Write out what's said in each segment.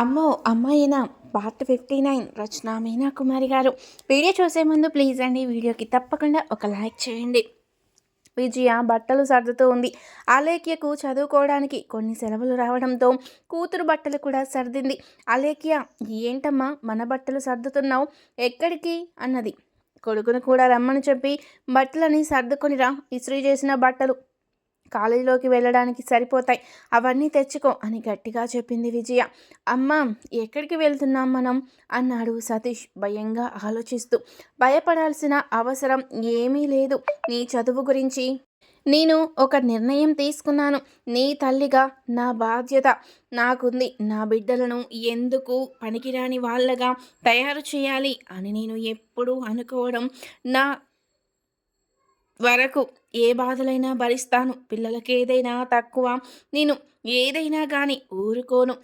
అమ్మో అమ్మాయినా? Part fifty nine Rachana Meena Kumari గారు. వీడియో చూసే ముందు ప్లీజ్ అండి వీడియోకి తప్పకుండా ఒక లైక్ చేయండి. విజయ బట్టలు సర్దుతూ ఉంది. అలేఖ్యకు చదువుకోవడానికి కొన్ని సెలవులు రావడంతో కూతురు బట్టలు కూడా సర్దింది. అలేఖ్య ఏంటమ్మా మన బట్టలు సర్దుతున్నావు? ఎక్కడికి? అన్నది. కొడుకును కూడా రమ్మని చెప్పి బట్టలని సర్దుకొనిరా ఇస్త్రీ చేసిన బట్టలు. కాలేజీలోకి వెళ్ళడానికి సరిపోతాయి. అవన్నీ తెచ్చుకో అని గట్టిగా చెప్పింది విజయ. అమ్మ ఎక్కడికి వెళ్తున్నాం మనం? అన్నాడు సతీష్ భయంగా ఆలోచిస్తూ. భయపడాల్సిన అవసరం ఏమీ లేదు నీ చదువు గురించి. నేను ఒక నిర్ణయం తీసుకున్నాను. నీ తల్లిగా నా బాధ్యత నాకుంది. నా బిడ్డలను ఎందుకు పనికిరాని వాళ్ళగా తయారు చేయాలి అని నేను ఎప్పుడూ అనుకోవడం నా వరకు ఏ బాధలైనా భరిస్తాను. పిల్లలకి ఏదైనా తక్కువ నేను ఏదైనా కానీ ఊరుకోను.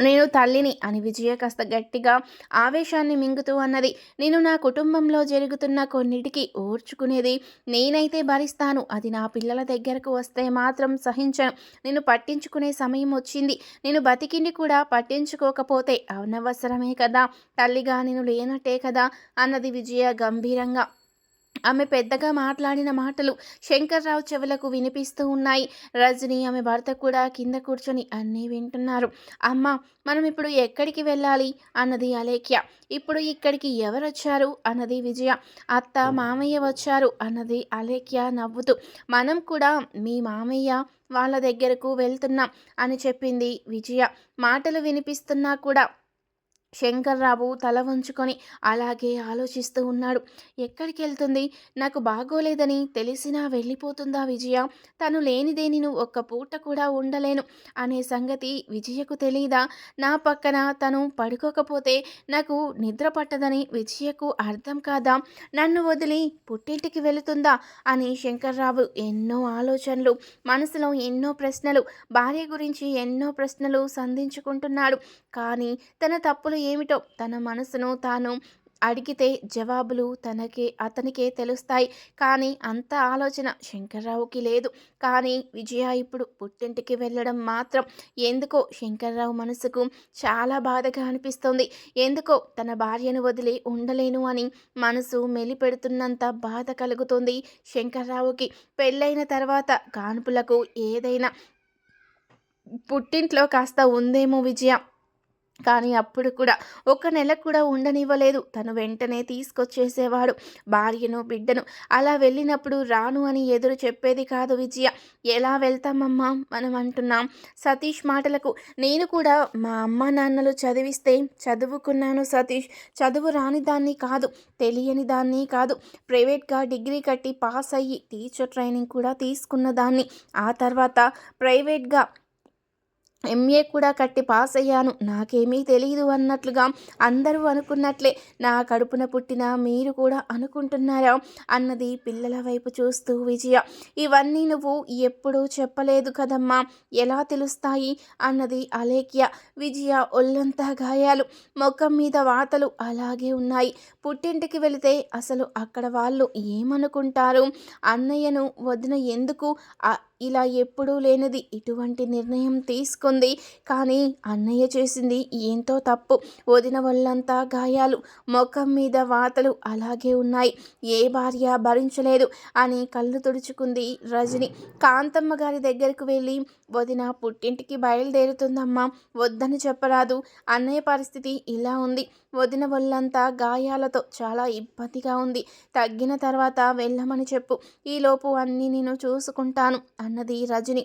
నేను తల్లిని అని విజయ కాస్త గట్టిగా ఆవేశాన్ని మింగుతూ అన్నది. నేను నా కుటుంబంలో జరుగుతున్న కొన్నిటికి ఓర్చుకునేది నేనైతే భరిస్తాను. అది నా పిల్లల దగ్గరకు వస్తే మాత్రం సహించను. నేను పట్టించుకునే సమయం వచ్చింది. నేను బతికిండి కూడా పట్టించుకోకపోతే అనవసరమే కదా. తల్లిగా నేను లేనట్టే కదా అన్నది విజయ గంభీరంగా. ఆమె పెద్దగా మాట్లాడిన మాటలు శంకర్రావు చెవులకు వినిపిస్తూ ఉన్నాయి. రజని ఆమె భర్త కూడా కింద కూర్చొని అన్నీ వింటున్నారు. అమ్మ మనం ఇప్పుడు ఎక్కడికి వెళ్ళాలి? అన్నది అలేఖ్య. ఇప్పుడు ఇక్కడికి ఎవరు వచ్చారు అన్నది విజయ. అత్త మామయ్య వచ్చారు అన్నది అలేఖ్య నవ్వుతూ. మనం కూడా మీ మామయ్య వాళ్ళ దగ్గరకు వెళ్తున్నాం అని చెప్పింది విజయ. మాటలు వినిపిస్తున్నా కూడా శంకర్రావు తల వంచుకొని అలాగే ఆలోచిస్తూ ఉన్నాడు. ఎక్కడికి వెళ్తుంది? నాకు బాగోలేదని తెలిసినా వెళ్ళిపోతుందా విజయ? తను లేనిదే నేను ఒక్క పూట కూడా ఉండలేను అనే సంగతి విజయకు తెలీదా? నా పక్కన తను పడుకోకపోతే నాకు నిద్ర పట్టదని విజయకు అర్థం కాదా? నన్ను వదిలి పుట్టింటికి వెళుతుందా? అని శంకర్రావు ఎన్నో ఆలోచనలు మనసులో ఎన్నో ప్రశ్నలు భార్య గురించి ఎన్నో ప్రశ్నలు సంధించుకుంటున్నాడు. కానీ తన తప్పులు ఏమిటో తన మనసును తాను అడిగితే జవాబులు తనకే అతనికే తెలుస్తాయి. కానీ అంత ఆలోచన శంకర్రావుకి లేదు. కానీ విజయ ఇప్పుడు పుట్టింటికి వెళ్ళడం మాత్రం ఎందుకో శంకర్రావు మనసుకు చాలా బాధగా అనిపిస్తుంది. ఎందుకో తన భార్యను వదిలి ఉండలేను అని మనసు మెలిపెడుతున్నంత బాధ కలుగుతుంది శంకర్రావుకి. పెళ్ళైన తర్వాత కాన్పులకు ఏదైనా పుట్టింట్లో కాస్త ఉందేమో విజయ. కానీ అప్పుడు కూడా ఒక నెల కూడా ఉండనివ్వలేదు. తను వెంటనే తీసుకొచ్చేసేవాడు. భార్యను బిడ్డను అలా వెళ్ళినప్పుడు రాను అని ఎదురు చెప్పేది కాదు విజయ. ఎలా వెళ్తామమ్మా? మనం అంటున్నాం. సతీష్ మాటలకు నేను కూడా మా అమ్మ నాన్నలు చదివిస్తే చదువుకున్నాను సతీష్. చదువు రాని దాన్ని కాదు తెలియని దాన్ని కాదు. ప్రైవేట్గా డిగ్రీ కట్టి పాస్ అయ్యి టీచర్ ట్రైనింగ్ కూడా తీసుకున్న దాన్ని. ఆ తర్వాత ప్రైవేట్గా ఎంఏ కూడా కట్టి పాస్ అయ్యాను. నాకేమీ తెలియదు అన్నట్లుగా అందరూ అనుకున్నట్లే నా కడుపున పుట్టిన మీరు కూడా అనుకుంటున్నారా అన్నది పిల్లల వైపు చూస్తూ విజయ. ఇవన్నీ నువ్వు ఎప్పుడూ చెప్పలేదు కదమ్మా. ఎలా తెలుస్తాయి? అన్నది అలేఖ్య. విజయ ఒళ్ళంతా గాయాలు. ముఖం మీద వాతలు అలాగే ఉన్నాయి. పుట్టింటికి వెళితే అసలు అక్కడ వాళ్ళు ఏమనుకుంటారు? అన్నయ్యను వదిన ఎందుకు? ఇలా ఎప్పుడూ లేనిది ఇటువంటి నిర్ణయం తీసుకుంది. కానీ అన్నయ్య చేసింది ఏంతో తప్పు. వదిన వల్లంతా గాయాలు. ముఖం మీద వాతలు అలాగే ఉన్నాయి. ఏ భార్య భరించలేదు అని కళ్ళు తుడుచుకుంది రజని. కాంతమ్మ గారి దగ్గరకు వెళ్ళి వదిన పుట్టింటికి బయలుదేరుతుందమ్మా వద్దని చెప్పరాదు. అన్నయ్య పరిస్థితి ఇలా ఉంది. వదిన వల్లంతా గాయాలతో చాలా ఇబ్బందిగా ఉంది. తగ్గిన తర్వాత వెళ్ళమని చెప్పు. ఈలోపు అన్నీ నేను చూసుకుంటాను అన్నది రజని.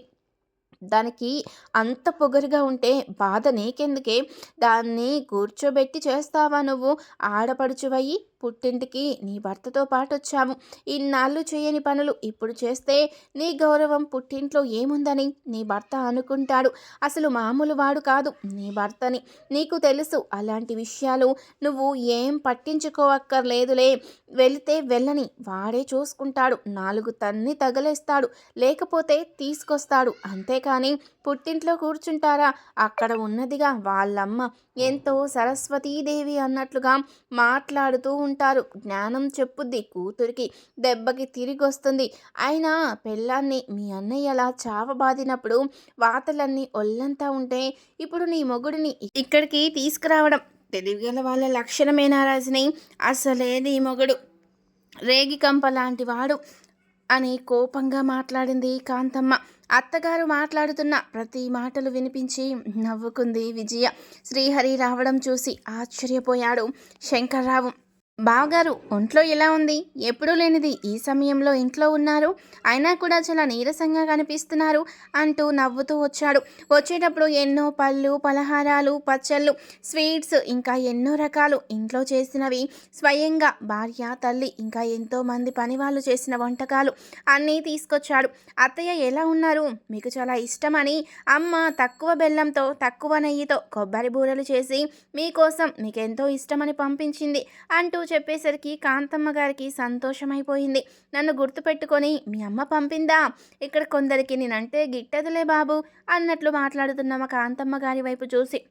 దానికి అంత పొగరుగా ఉంటే బాధ నీకెందుకే? దాన్ని కూర్చోబెట్టి చేస్తావా నువ్వు? ఆడపడుచువయ్యి. పుట్టింటికి నీ భర్తతో పాటు వచ్చాము ఇన్నాళ్ళు చేయని పనులు ఇప్పుడు చేస్తే నీ గౌరవం పుట్టింట్లో ఏముందని నీ భర్త అనుకుంటాడు. అసలు మామూలు వాడు కాదు నీ భర్తని. నీకు తెలుసు అలాంటి విషయాలు నువ్వు ఏం పట్టించుకోవక్కర్లేదులే. వెళితే వెళ్ళని వాడే చూసుకుంటాడు. నాలుగు తన్ని తగలేస్తాడు. లేకపోతే తీసుకొస్తాడు. అంతేకాని పుట్టింట్లో కూర్చుంటారా? అక్కడ ఉన్నదిగా వాళ్ళమ్మ. ఎంతో సరస్వతీదేవి అన్నట్లుగా మాట్లాడుతూ ఉంటారు. జ్ఞానం చెప్పుద్ది కూతురికి దెబ్బకి తిరిగి వస్తుంది అయినా పెళ్ళాన్ని మీ అన్నయ్య అలా చావబాదినప్పుడు వాతలన్నీ ఒళ్ళంతా ఉంటే ఇప్పుడు నీ మొగుడిని ఇక్కడికి తీసుకురావడం. తెలివిగల వాళ్ళ లక్షణమేనా రజని అసలేది నీ మొగుడు. రేగికంప లాంటి వాడు అని కోపంగా మాట్లాడింది కాంతమ్మ. అత్తగారు మాట్లాడుతున్న ప్రతి మాటలు వినిపించి నవ్వుకుంది విజయ. శ్రీహరి రావడం చూసి ఆశ్చర్యపోయాడు శంకర్రావు. బావగారు ఒంట్లో ఎలా ఉంది? ఎప్పుడూ లేనిది ఈ సమయంలో ఇంట్లో ఉన్నారు. అయినా కూడా చాలా నీరసంగా కనిపిస్తున్నారు అంటూ నవ్వుతూ వచ్చాడు. వచ్చేటప్పుడు ఎన్నో పళ్ళు పలహారాలు పచ్చళ్ళు స్వీట్స్ ఇంకా ఎన్నో రకాలు ఇంట్లో చేసినవి. స్వయంగా భార్య తల్లి ఇంకా ఎంతో మంది పని వాళ్ళు చేసిన వంటకాలు అన్నీ తీసుకొచ్చాడు. అత్తయ్య ఎలా ఉన్నారు? మీకు చాలా ఇష్టమని అమ్మ తక్కువ బెల్లంతో తక్కువ నెయ్యితో కొబ్బరి బూరెలు చేసి మీకోసం మీకెంతో ఇష్టమని పంపించింది అంటూ చెప్పేసరికి కాంతమ్మ గారికి సంతోషమైపోయింది. నన్ను గుర్తుపెట్టుకొని మీ అమ్మ పంపిందా? ఇక్కడ కొందరికి నేనంటే గిట్టదులే బాబు అన్నట్లు మాట్లాడుతున్న మా కాంతమ్మ గారి వైపు చూసి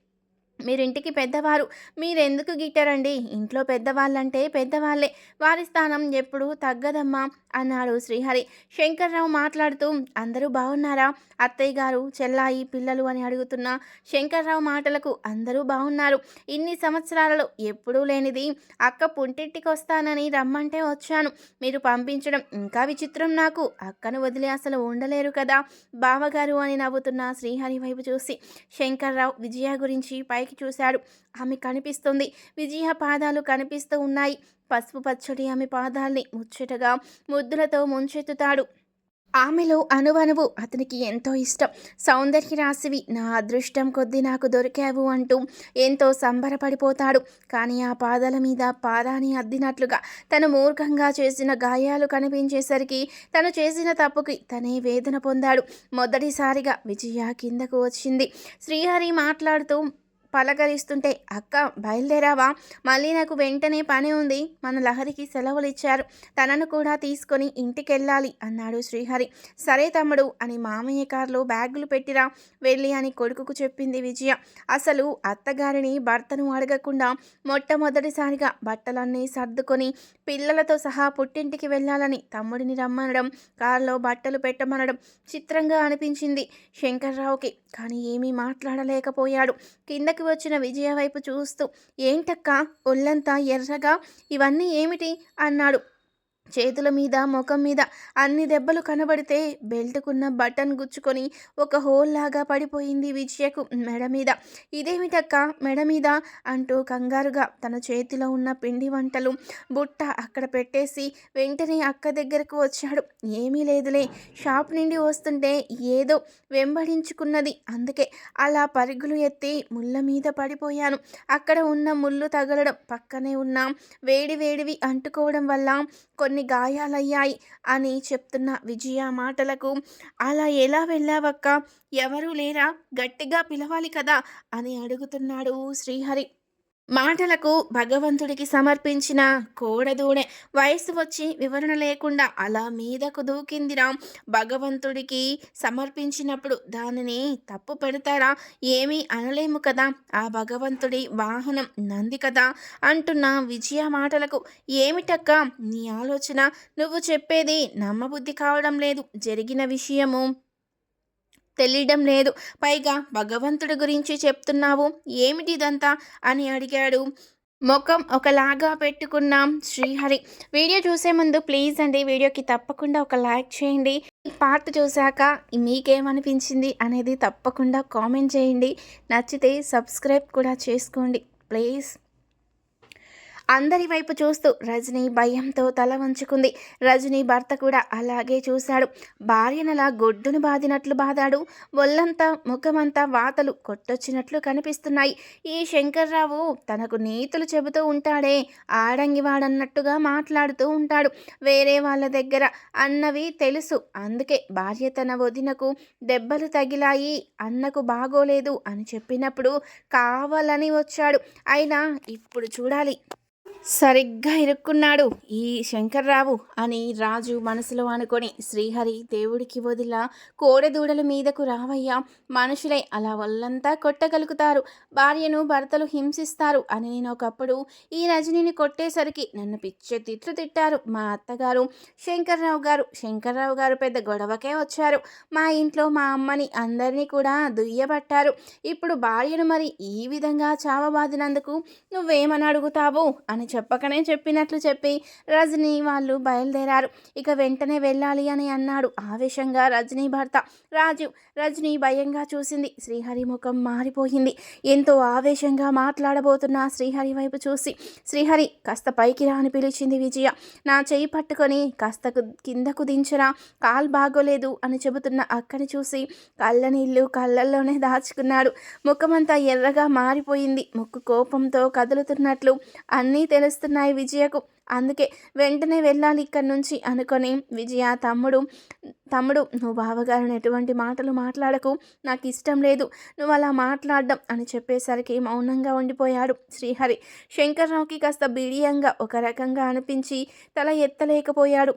మీరింటికి పెద్దవారు. మీరెందుకు గిట్టరండి? ఇంట్లో పెద్దవాళ్ళంటే పెద్దవాళ్ళే. వారి స్థానం ఎప్పుడూ తగ్గదమ్మా అన్నాడు శ్రీహరి. శంకర్రావు మాట్లాడుతూ అందరూ బాగున్నారా అత్తయ్య గారు చెల్లాయి పిల్లలు అని అడుగుతున్న శంకర్రావు మాటలకు అందరూ బాగున్నారు ఇన్ని సంవత్సరాలలో ఎప్పుడూ లేనిది అక్క పుంటింటికి వస్తానని రమ్మంటే వచ్చాను. మీరు పంపించడం ఇంకా విచిత్రం నాకు. అక్కను వదిలి అసలు ఉండలేరు కదా. బావగారు అని నవ్వుతున్న శ్రీహరి వైపు చూసి శంకర్రావు విజయ గురించి పై పైకి చూశాడు. ఆమె కనిపిస్తుంది. విజయ పాదాలు కనిపిస్తూ ఉన్నాయి. పసుపు పచ్చడి ఆమె పాదాల్ని ముచ్చటగా ముద్దులతో ముంచెత్తుతాడు. ఆమెలో అణువణువు అతనికి ఎంతో ఇష్టం. సౌందర్య రాశివి నా అదృష్టం కొద్దీ నాకు దొరికావు అంటూ ఎంతో సంబరపడిపోతాడు. కానీ ఆ పాదాల మీద పాదాన్ని అద్దినట్లుగా తను మూర్ఖంగా చేసిన గాయాలు కనిపించేసరికి తను చేసిన తప్పుకి తనే వేదన పొందాడు. మొదటిసారిగా విజయ కిందకు వచ్చింది. శ్రీహరి మాట్లాడుతూ పలకరిస్తుంటే అక్క బయలుదేరావా? మళ్ళీ నాకు వెంటనే పని ఉంది. మన లహరికి సెలవులు ఇచ్చారు తనను కూడా తీసుకొని ఇంటికి వెళ్ళాలి అన్నాడు శ్రీహరి. సరే తమ్ముడు అని మామయ్య కారులో బ్యాగులు పెట్టిరా వెళ్ళి అని కొడుకుకు చెప్పింది విజయ. అసలు అత్తగారిని భర్తను అడగకుండా మొట్టమొదటిసారిగా బట్టలన్నీ సర్దుకొని పిల్లలతో సహా పుట్టింటికి వెళ్ళాలని తమ్ముడిని రమ్మనడం కారులో బట్టలు పెట్టమనడం చిత్రంగా అనిపించింది శంకర్రావుకి. కానీ ఏమీ మాట్లాడలేకపోయాడు. కిందకి వచ్చిన విజయ వైపు చూస్తూ ఏంటక్క ఒళ్ళంతా ఎర్రగా? ఇవన్నీ ఏమిటి? అన్నాడు. చేతుల మీద ముఖం మీద అన్ని దెబ్బలు కనబడితే బెల్ట్కున్న బటన్ గుచ్చుకొని ఒక హోల్ లాగా పడిపోయింది విజయకు మెడ మీద. ఇదేమిటక్క? మెడ మీద? అంటూ కంగారుగా తన చేతిలో ఉన్న పిండి వంటలు బుట్ట అక్కడ పెట్టేసి వెంటనే అక్క దగ్గరకు వచ్చాడు. ఏమీ లేదులే షాప్ నుండి వస్తుంటే ఏదో వెంబడించుకున్నది. అందుకే అలా పరుగులు ఎత్తి ముళ్ళ మీద పడిపోయాను. అక్కడ ఉన్న ముళ్ళు తగలడం పక్కనే ఉన్న వేడి వేడివి అంటుకోవడం వల్ల కొన్ని గాయాలయ్యాయి అని చెప్తున్న విజయ మాటలకు అలా ఎలా వెళ్ళావక్క? ఎవరూ లేరా? గట్టిగా పిలవాలి కదా? అని అడుగుతున్నాడు శ్రీహరి. మాటలకు భగవంతుడికి సమర్పించిన కోడదూడె. వయసు వచ్చి వివరణ లేకుండా అలా మీదకు దూకిందిరా భగవంతుడికి సమర్పించినప్పుడు దానిని తప్పు పెడతారా? ఏమీ అనలేము కదా. ఆ భగవంతుడి వాహనం నంది కదా అంటున్న విజయ మాటలకు. ఏమిటక్క నీ ఆలోచన? నువ్వు చెప్పేది నమ్మబుద్ధి కావడం లేదు. జరిగిన విషయము తెలియడం లేదు. పైగా భగవంతుడి గురించి చెప్తున్నావు. ఏమిటి ఇదంతా అని అడిగాడు. ముఖం ఒకలాగా పెట్టుకున్నాం శ్రీహరి. వీడియో చూసే ముందు ప్లీజ్ అండి వీడియోకి తప్పకుండా ఒక లైక్ చేయండి. ఈ పార్ట్ చూశాక మీకేమనిపించింది అనేది తప్పకుండా కామెంట్ చేయండి. నచ్చితే సబ్స్క్రైబ్ కూడా చేసుకోండి. ప్లీజ్. అందరి వైపు చూస్తూ రజనీ భయంతో తల వంచుకుంది. రజనీ భర్త కూడా అలాగే చూశాడు. భార్యనలా గొడ్డును బాదినట్లు బాదాడు. ఒళ్ళంతా ముఖమంతా వాతలు కొట్టొచ్చినట్లు కనిపిస్తున్నాయి. ఈ శంకర్రావు తనకు నీతులు చెబుతూ ఉంటాడే ఆడంగివాడన్నట్టుగా మాట్లాడుతూ ఉంటాడు. వేరే వాళ్ళ దగ్గర అన్నవి తెలుసు. అందుకే భార్య తన వదినకు దెబ్బలు తగిలాయి అన్నకు బాగోలేదు అని చెప్పినప్పుడు కావాలని వచ్చాడు. అయినా ఇప్పుడు చూడాలి. సరిగ్గా ఇరుక్కున్నాడు ఈ శంకర్రావు అని రాజు మనసులో అనుకొని శ్రీహరి దేవుడికి వదిల కోడెదూడల మీదకు రావయ్యా మనుషులై అలా వల్లంతా కొట్టగలుగుతారు భార్యను భర్తలు హింసిస్తారు అని నేను ఒకప్పుడు ఈ రజనీని కొట్టేసరికి నన్ను పిచ్చే తిట్లు తిట్టారు మా అత్తగారు శంకర్రావు గారు. శంకర్రావు గారు పెద్ద గొడవకే వచ్చారు. మా ఇంట్లో మా అమ్మని అందరినీ కూడా దుయ్యబట్టారు. ఇప్పుడు భార్యను మరి ఈ విధంగా చావబాదినందుకు నువ్వేమని అడుగుతావు అని చెప్పకనే చెప్పినట్లు చెప్పి రజనీ వాళ్ళు బయలుదేరారు. ఇక వెంటనే వెళ్ళాలి అని అన్నాడు. ఆవేశంగా రజనీ భర్త. రాజు రజనీ భయంగా చూసింది. శ్రీహరి ముఖం మారిపోయింది. ఎంతో ఆవేశంగా మాట్లాడబోతున్న శ్రీహరి వైపు చూసి శ్రీహరి కాస్త పైకి రాని పిలిచింది విజయ. నా చేయి పట్టుకొని కాస్త కిందకు దించరా. కాల్ బాగోలేదు అని చెబుతున్న అక్కని చూసి కళ్ళ నీళ్ళు కళ్ళల్లోనే దాచుకున్నాడు. ముఖమంతా ఎర్రగా మారిపోయింది. ముక్కు కోపంతో కదులుతున్నట్లు అన్నీ తెలుస్తున్నాయి విజయకు. అందుకే వెంటనే వెళ్ళాలి ఇక్కడి నుంచి అనుకొని విజయ తమ్ముడు తమ్ముడు నువ్వు బావగారిని ఎటువంటి మాటలు మాట్లాడకు. నాకు ఇష్టం లేదు. నువ్వు అలా మాట్లాడడం అని చెప్పేసరికి మౌనంగా ఉండిపోయాడు శ్రీహరి. శంకర్రావుకి కాస్త బిడియంగా ఒక రకంగా అనిపించి తల ఎత్తలేకపోయాడు.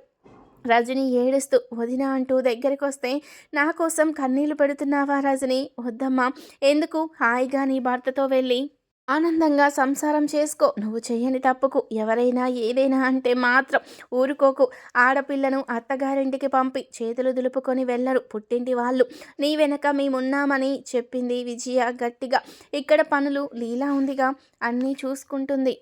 రజని ఏడుస్తూ వదిన అంటూ దగ్గరికి వస్తే నా కోసం కన్నీళ్ళు పెడుతున్నావా రజని? వద్దమ్మా. ఎందుకు? హాయిగా నీ భర్తతో వెళ్ళి ఆనందంగా సంసారం చేసుకో. నువ్వు చేయని తప్పుకు ఎవరైనా ఏదైనా అంటే మాత్రం ఊరుకోకు. ఆడపిల్లను అత్తగారింటికి పంపి చేతులు దులుపుకొని వెళ్ళరు. పుట్టింటి వాళ్ళు నీ వెనక మేమున్నామని చెప్పింది విజయ గట్టిగా. ఇక్కడ పనులు లీలా ఉందిగా. అన్నీ చూసుకుంటుంది.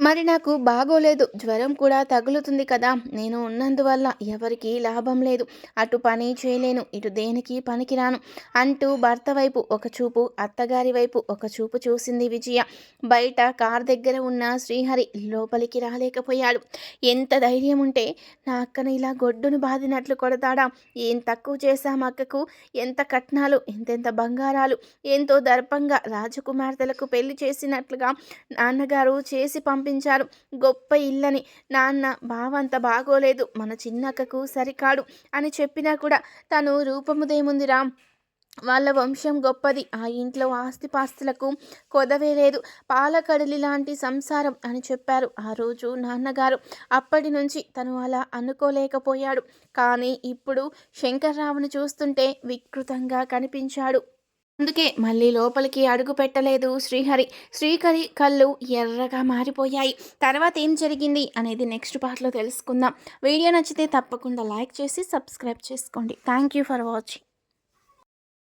మరి నాకు బాగోలేదు. జ్వరం కూడా తగులుతుంది కదా. నేను ఉన్నందువల్ల ఎవరికీ లాభం లేదు. అటు పని చేయలేను. ఇటు దేనికి పనికిరాను? అంటూ భర్త వైపు ఒక చూపు అత్తగారి వైపు ఒక చూపు చూసింది విజయ. బయట కార్ దగ్గర ఉన్న శ్రీహరి లోపలికి రాలేకపోయాడు. ఎంత ధైర్యం ఉంటే నా అక్కను ఇలా గొడ్డును బాదినట్లు కొడతాడా? ఏం తక్కువ చేశాం అక్కకు? ఎంత కట్నాలు? ఎంతెంత బంగారాలు? ఎంతో దర్పంగా రాజకుమార్తెలకు పెళ్ళి చేసినట్లుగా నాన్నగారు చేసి పంపి పంపించారు. గొప్ప ఇల్లని. నాన్న బావంత బాగోలేదు. మన చిన్నక్కకు సరికాడు అని చెప్పినా కూడా తను రూపముదేముందిరా వాళ్ళ వంశం గొప్పది. ఆ ఇంట్లో ఆస్తిపాస్తులకు కొదవే లేదు. పాలకడలి లాంటి సంసారం అని చెప్పారు ఆ రోజు నాన్నగారు. అప్పటి నుంచి తను అలా అనుకోలేకపోయాడు. కానీ ఇప్పుడు శంకర్రావును చూస్తుంటే వికృతంగా కనిపించాడు. అందుకే మళ్ళీ లోపలికి అడుగు పెట్టలేదు శ్రీహరి. శ్రీహరి కళ్ళు ఎర్రగా మారిపోయాయి. తర్వాత ఏం జరిగింది అనేది నెక్స్ట్ పార్ట్లో తెలుసుకుందాం. వీడియో నచ్చితే తప్పకుండా లైక్ చేసి సబ్స్క్రైబ్ చేసుకోండి. Thank you for watching.